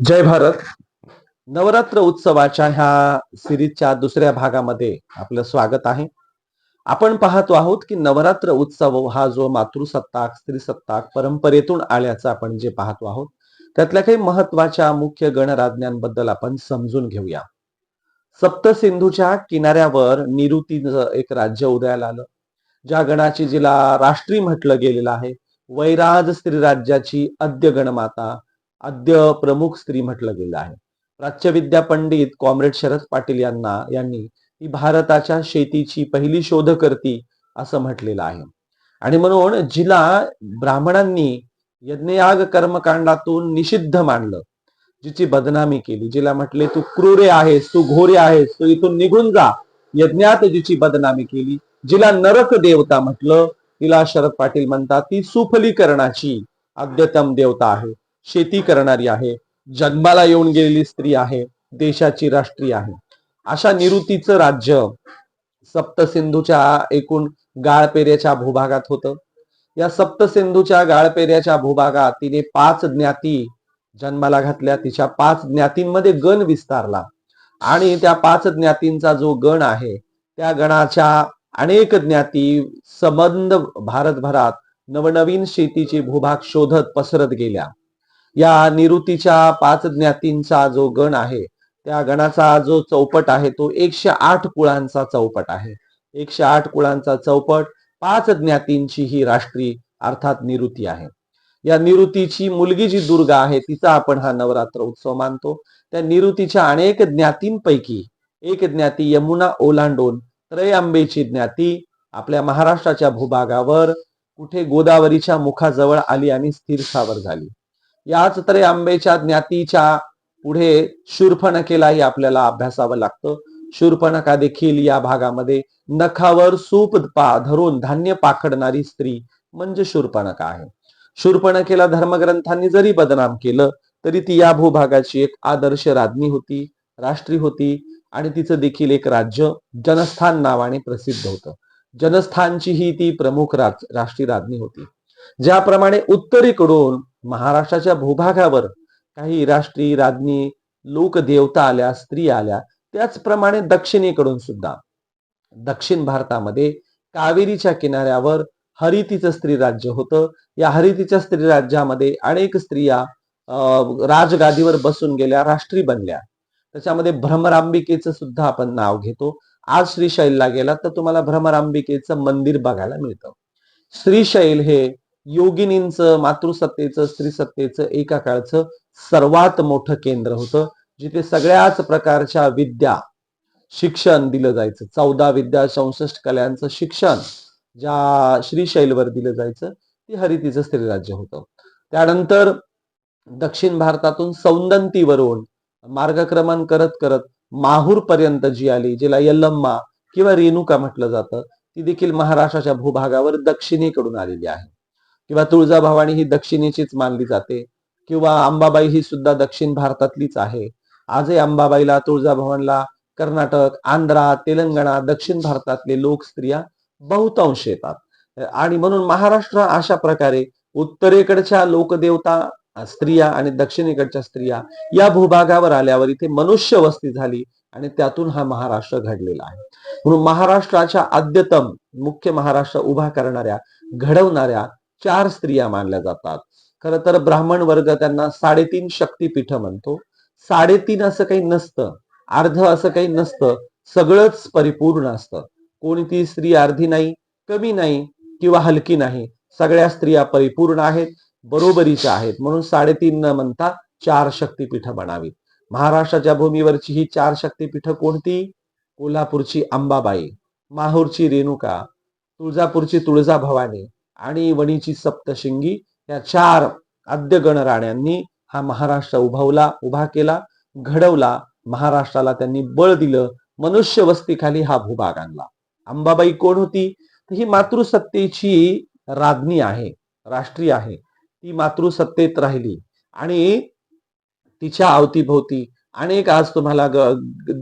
जय भारत. नवरात्र उत्सवाच्या ह्या सिरीजच्या दुसऱ्या भागामध्ये आपलं स्वागत आहे. आपण पाहतो आहोत की नवरात्र उत्सव हा जो मातृसत्ताक स्त्रीसत्ताक परंपरेतून आल्याचा आपण जे पाहतो आहोत त्यातल्या काही महत्त्वाच्या मुख्य गणराज्ञांबद्दल आपण समजून घेऊया. सप्तसिंधूच्या किनाऱ्यावर निरुतीचं एक राज्य उदयाला आलं ज्या गणाची जिला राष्ट्रीय म्हटलं गेलेलं आहे वैराज स्त्री राज्याची अद्य गणमाता आद्य प्रमुख स्त्री म्हटलं गेलं आहे. प्राच्यविद्या पंडित कॉम्रेड शरद पाटील यांना यांनी ही भारताच्या शेतीची पहिली शोधकर्ती असं म्हटलेलं आहे. आणि म्हणून जिला ब्राह्मणांनी यज्ञयाग कर्मकांडातून निषिद्ध मानलं जिची बदनामी केली. जिला म्हटले तू क्रूरे आहेस तू घोरे आहेस तू इथून निघून जा. यज्ञात जिची बदनामी केली. जिला नरक देवता म्हटलं तिला शरद पाटील म्हणतात ती सुफलीकरणाची अद्यतम देवता आहे. शेती करणारी आहे जन्माला येऊन गेलेली स्त्री आहे देशाची राष्ट्रीय आहे. अशा निवृत्तीचं राज्य सप्तसिंधूच्या एकूण गाळपेऱ्याच्या भूभागात होतं. या सप्तसिंधूच्या गाळपेऱ्याच्या भूभागात तिने पाच ज्ञाती जन्माला घातल्या. तिच्या पाच ज्ञातींमध्ये गण विस्तारला. आणि त्या पाच ज्ञातींचा जो गण आहे त्या गणाच्या अनेक ज्ञाती संबंध भारतभरात नवनवीन शेतीची भूभाग शोधत पसरत गेल्या. या निवृत्तीच्या पाच ज्ञातींचा जो गण आहे त्या गणाचा जो चौपट आहे तो एकशे आठ कुळांचा चौपट आहे. एकशे आठ कुळांचा चौपट पाच ज्ञातींची ही राष्ट्रीय अर्थात निवृत्ती आहे. या निवृत्तीची मुलगी जी दुर्गा आहे तिचा आपण हा नवरात्र उत्सव मानतो. त्या निवृत्तीच्या अनेक ज्ञातींपैकी एक ज्ञाती यमुना ओलांडून त्रयंबेची ज्ञाती आपल्या महाराष्ट्राच्या भूभागावर कुठे गोदावरीच्या मुखाजवळ आली आणि स्थिरसावर झाली. याच तरी आंबेच्या ज्ञातीच्या पुढे शूर्फणकेलाही आपल्याला अभ्यासावं लागतं. शूर्पणका देखील या भागामध्ये नखावर सूप पा धरून धान्य पाखडणारी स्त्री म्हणजे शूर्पणका आहे? शूर्पणकेला धर्मग्रंथांनी जरी बदनाम केलं तरी ती या भूभागाची एक आदर्श राज्ञी होती राष्ट्री होती आणि तिचं देखील एक राज्य जनस्थान नावाने प्रसिद्ध होतं. जनस्थानची ही ती प्रमुख राज राष्ट्रीय राज्ञी होती. ज्याप्रमाणे उत्तरेकडून महाराष्ट्राच्या भूभागावर काही राष्ट्रीय राज्ञी लोक देवता आल्या स्त्री आल्या त्याचप्रमाणे दक्षिणेकडून सुद्धा. दक्षिण भारतामध्ये कावेरीच्या किनाऱ्यावर हरितीचं स्त्री राज्य होतं. या हरितीच्या स्त्री राज्यामध्ये अनेक स्त्रिया राजगादीवर बसून गेल्या राष्ट्री बनल्या. त्याच्यामध्ये भ्रमरांबिकेचं सुद्धा आपण नाव घेतो. आज श्रीशैलला गेला तर तुम्हाला भ्रमरांबिकेचं मंदिर बघायला मिळतं. श्रीशैल हे योगिनींचं मातृसत्तेचं स्त्रीसत्तेचं एका काळचं सर्वात मोठं केंद्र होतं जिथे सगळ्याच प्रकारच्या विद्या शिक्षण दिलं जायचं. चौदा विद्या चौसष्ट कलांचं शिक्षण ज्या श्रीशैलवर दिलं जायचं ते हरितीचं स्त्री राज्य होतं. त्यानंतर दक्षिण भारतातून सौंदंतीवरून मार्गक्रमण करत करत माहूर पर्यंत जी आली जिला यल्लम्मा किंवा रेणुका म्हटलं जातं ती देखील महाराष्ट्राच्या भूभागावर दक्षिणेकडून आलेली आहे. किंवा तुळजाभवानी ही दक्षिणेचीच मानली जाते किंवा अंबाबाई ही सुद्धा दक्षिण भारतातलीच आहे. आजही अंबाबाईला तुळजाभवानला कर्नाटक आंध्रा तेलंगणा दक्षिण भारतातले लोक स्त्रिया बहुतांश येतात. आणि म्हणून महाराष्ट्र अशा प्रकारे उत्तरेकडच्या लोकदेवता स्त्रिया आणि दक्षिणेकडच्या स्त्रिया या भूभागावर आल्यावर इथे मनुष्य वस्ती झाली आणि त्यातून हा महाराष्ट्र घडलेला आहे. म्हणून महाराष्ट्राच्या आद्यतम मुख्य महाराष्ट्र उभा करणाऱ्या घडवणाऱ्या चार स्त्रिया मानल्या जातात. खर तर ब्राह्मण वर्ग त्यांना साडेतीन शक्तीपीठ म्हणतो. साडेतीन असं काही नसतं. अर्ध असं काही नसतं. सगळंच परिपूर्ण असतं. कोणती स्त्री अर्धी नाही कमी नाही किंवा हलकी नाही. सगळ्या स्त्रिया परिपूर्ण आहेत बरोबरीच्या आहेत. म्हणून साडेतीन न म्हणता चार शक्तीपीठ म्हणावीत. महाराष्ट्राच्या भूमीवरची ही चार शक्तीपीठ कोणती? कोल्हापूरची अंबाबाई माहूरची रेणुका तुळजापूरची तुळजा भवानी आणि वणीची सप्तशिंगी या चार आद्य गणराण्यांनी हा महाराष्ट्र उभावला उभा केला घडवला. महाराष्ट्राला त्यांनी बळ दिलं मनुष्य वस्तीखाली हा भूभाग आणला. अंबाबाई कोण होती? ही मातृसत्तेची राज्ञी आहे राष्ट्रीय आहे. ती मातृसत्तेत राहिली आणि तिच्या अवतीभोवती अनेक आज तुम्हाला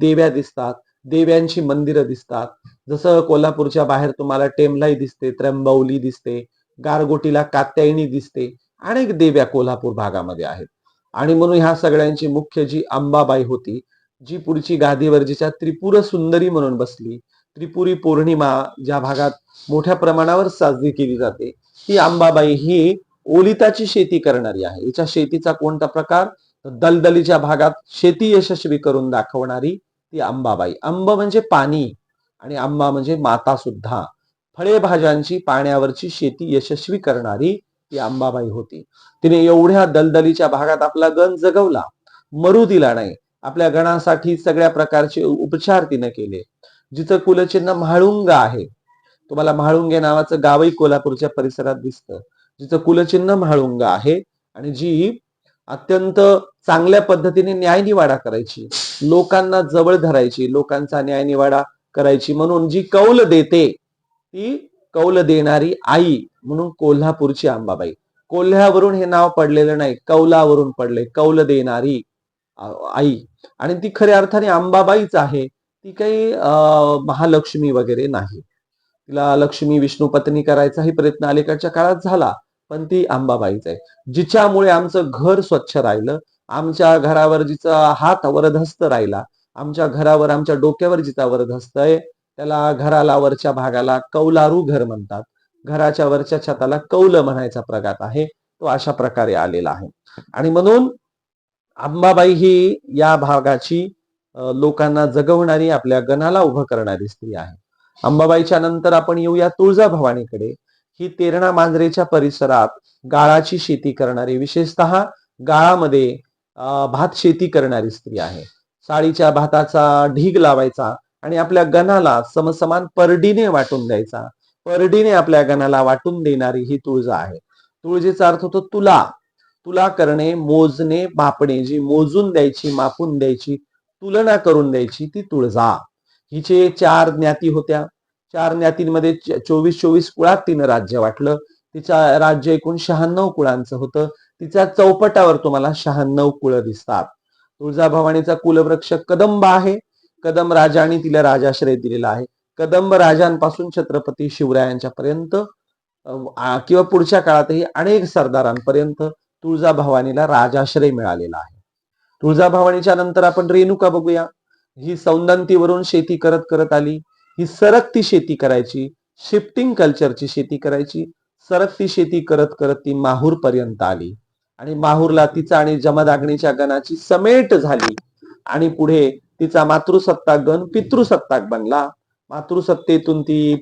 देव्या दिसतात देव्यांची मंदिरं दिसतात. जसं कोल्हापूरच्या बाहेर तुम्हाला टेमलाई दिसते त्र्यंबवली दिसते गारगोटीला कात्यायनी दिसते अनेक देव्या कोल्हापूर भागामध्ये आहेत. आणि म्हणून ह्या सगळ्यांची मुख्य जी अंबाबाई होती जी पुढची गादीवर जिच्या त्रिपुर सुंदरी म्हणून बसली त्रिपुरी पौर्णिमा ज्या भागात मोठ्या प्रमाणावर साजरी केली जाते ती अंबाबाई ही ओलिताची शेती करणारी आहे. हिच्या शेतीचा कोणता प्रकार? दलदलीच्या भागात शेती यशस्वी करून दाखवणारी ती अंबाबाई. अंब म्हणजे पाणी. आणि आंबा म्हणजे माता सुद्धा. फळे भाज्यांची पाण्यावरची शेती यशस्वी करणारी ती आंबाबाई होती. तिने एवढ्या दलदलीच्या भागात आपला गण जगवला. मरू दिला नाही. आपल्या गणासाठी सगळ्या प्रकारचे उपचार तिने केले. जिचं कुलचिन्ह म्हाळुंग आहे. तुम्हाला म्हाळुंगे नावाचं गावही कोल्हापूरच्या परिसरात दिसतं. जिचं कुलचिन्ह म्हाळुंग आहे आणि जी अत्यंत चांगल्या पद्धतीने न्यायनिवाडा करायची. लोकांना जवळ धरायची. लोकांचा न्यायनिवाडा करायची. म्हणून जी कौल देते ती कौल देणारी आई म्हणून कोल्हापूरची अंबाबाई. कोल्ह्यावरून हे नाव पडलेलं नाही कौलावरून पडले कौल देणारी आई. आणि ती खऱ्या अर्थाने अंबाबाईच आहे. ती काही महालक्ष्मी वगैरे नाही. तिला लक्ष्मी विष्णू पत्नी करायचाही प्रयत्न अलीकडच्या काळात झाला पण ती अंबाबाईच आहे. जिच्यामुळे आमचं घर स्वच्छ राहिलं आमच्या घरावर जिचा हात वरदहस्त राहिला आमच्या घरावर आमच्या डोक्यावर जिचा धसतंय त्याला घराला वरच्या भागाला कौलारू घर म्हणतात. घराच्या वरच्या छताला कौल म्हणायचा प्रघात आहे तो अशा प्रकारे आलेला आहे. आणि म्हणून अंबाबाई ही या भागाची लोकांना जगवणारी आपल्या गणाला उभं करणारी स्त्री आहे. अंबाबाईच्या नंतर आपण येऊया तुळजाभवानीकडे ही तेरणा मांजरेच्या परिसरात गाळाची शेती करणारी विशेषतः गाळामध्ये भात शेती करणारी स्त्री आहे. चाळीच्या भाताचा ढीग लावायचा आणि आपल्या गणाला समसमान परडीने वाटून द्यायचा. परडीने आपल्या गणाला वाटून देणारी ही तुळजा आहे. तुळजेचा अर्थ होतो तुला. तुला करणे मोजणे मापणे. जी मोजून द्यायची मापून द्यायची तुलना करून द्यायची ती तुळजा. हिचे चार ज्ञाती होत्या. चार ज्ञातींमध्ये चोवीस चोवीस कुळात तिनं राज्य वाटलं. तिचा राज्य एकूण शहाण्णव कुळांचं होतं. तिच्या चौपटावर तुम्हाला शहाण्णव कुळ दिसतात. तुळजाभवानीचा कुलवृक्ष कदंब आहे. कदंब राजाने तिला राजाश्रय दिलेला आहे. कदंब राजांपासून छत्रपती शिवरायांच्या पर्यंत किंवा पुढच्या काळातही अनेक सरदारांपर्यंत तुळजाभवानीला राजाश्रय मिळालेला आहे. तुळजाभवानीच्या नंतर आपण रेणुका बघूया. ही सौंदंतीवरून शेती करत करत आली. ही सरकती शेती करायची. शिफ्टिंग कल्चरची शेती करायची. सरकती शेती करत करत ती माहूर पर्यंत आली. आणि माहूरला तिचा आणि जमदाग्नीच्या गणाची समेट झाली. आणि पुढे तिचा मातृसत्ताक गण पितृसत्ताक बनला. मातृसत्तेतून ती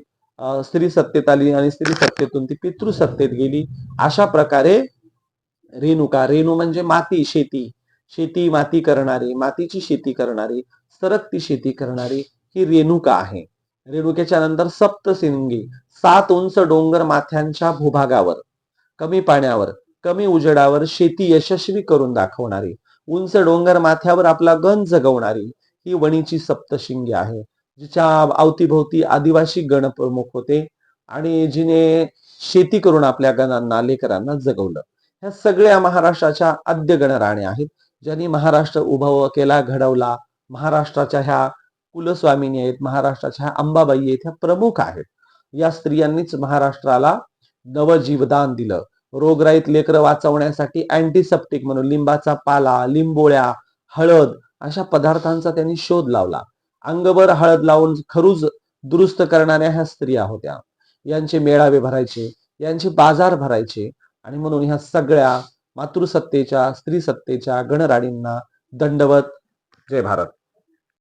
स्त्री सत्तेत आली आणि स्त्री सत्तेतून ती पितृसत्तेत गेली. अशा प्रकारे रेणुका रेणू म्हणजे माती शेती. शेती माती करणारी मातीची शेती करणारी सरकती शेती करणारी ही रेणुका आहे. रेणुकेच्या नंतर सप्तसिंगी सात उंच डोंगर माथ्यांच्या भूभागावर कमी पाण्यावर कमी उजेडावर शेती यशस्वी करून दाखवणारी उंच डोंगर माथ्यावर आपला गण जगवणारी ही वणीची सप्तशिंगी आहे जिच्या अवतीभोवती आदिवासी गण प्रमुख होते आणि जिने शेती करून आपल्या गणांना लेकरांना जगवलं. ह्या सगळ्या महाराष्ट्राच्या आद्य गणराण्या आहेत ज्यांनी महाराष्ट्र उभा केला घडवला. महाराष्ट्राच्या ह्या कुलस्वामिनी आहेत महाराष्ट्राच्या ह्या अंबाबाई आहेत ह्या प्रमुख आहेत. या स्त्रियांनीच महाराष्ट्राला नवजीवदान दिलं. रोगराईत लेकरं वाचवण्यासाठी अँटीसेप्टिक म्हणून लिंबाचा पाला लिंबोळ्या हळद अशा पदार्थांचा त्यांनी शोध लावला. अंगभर हळद लावून खरूज दुरुस्त करणाऱ्या ह्या स्त्रिया होत्या. यांचे मेळावे भरायचे यांचे बाजार भरायचे आणि म्हणून ह्या सगळ्या मातृसत्तेच्या स्त्री सत्तेच्या गणराणींना दंडवत. जय भारत.